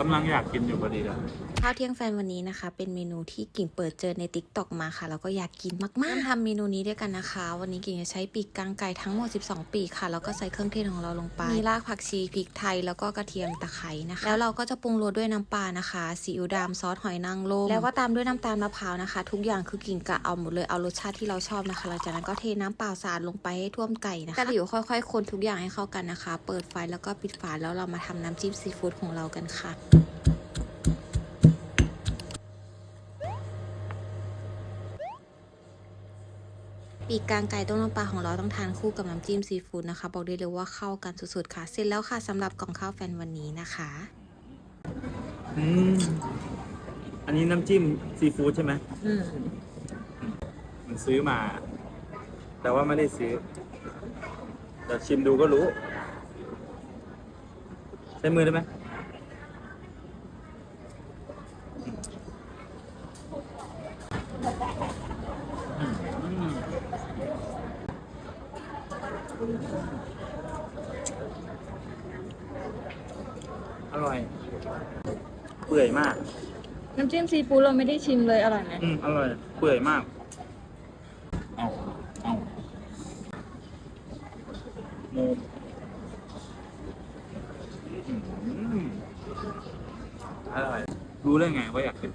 กำลังอยากกินอยู่พอดีเลยข้าวเที่ยงแฟนวันนี้นะคะ เป็นเมนูที่กิ่งเปิดเจอในติ๊กต็อกมาค่ะ แล้วก็อยากกินมากๆทำเมนูนี้ด้วยกันนะคะ วันนี้กิ่งจะใช้ปีกกลางไก่ทั้งหมด 12 ปีกค่ะ แล้วก็ใส่เครื่องเทศของเราลงไป มีรากผักชีพริกไทย แล้วก็กระเทียมตะไคร้นะคะ แล้วเราก็จะปรุงรสด้วยน้ำปลานะคะซีอิ๊วดำซอสหอยนางรมแล้วก็ตามด้วยน้ำตาลมะพร้าวนะคะ ทุกอย่างคือกิ่งกะเอาหมดเลย เอารสชาติที่เราชอบนะคะ หลังจากนั้นก็เทน้ำเปล่าสาดลงไปให้ท่วมไก่นะคะแต่เดี๋ยวค่อย ๆ คนทุกอย่างให้เข้ากันนะคะ เปิดไฟแล้วก็ปิดฝาแล้วเรามาทำน้ำจิ้มซีฟู้ดของเรากันค่ะปีกกลางไก่ต้มน้ำปลาของเราต้องทานคู่กับน้ำจิ้มซีฟู้ดนะคะ บอกได้เลยว่าเข้ากันสุดๆค่ะ เสร็จแล้วค่ะสำหรับกล่องข้าวแฟนวันนี้นะคะอืมอันนี้น้ำจิ้มซีฟู้ดใช่ไหมอืมมันซื้อมา แต่ว่าไม่ได้ซื้อเดี๋ยวชิมดูก็รู้ ใช้มือได้ไหม อร่อย เปื่อยมาก น้ำจิ้มซีฟู้ดเราไม่ได้ชิมเลยอร่อยไหมอืมอร่อย เปื่อยมาก เอาเอาโมอืมอร่อย รู้ได้ไงว่าอยากกิน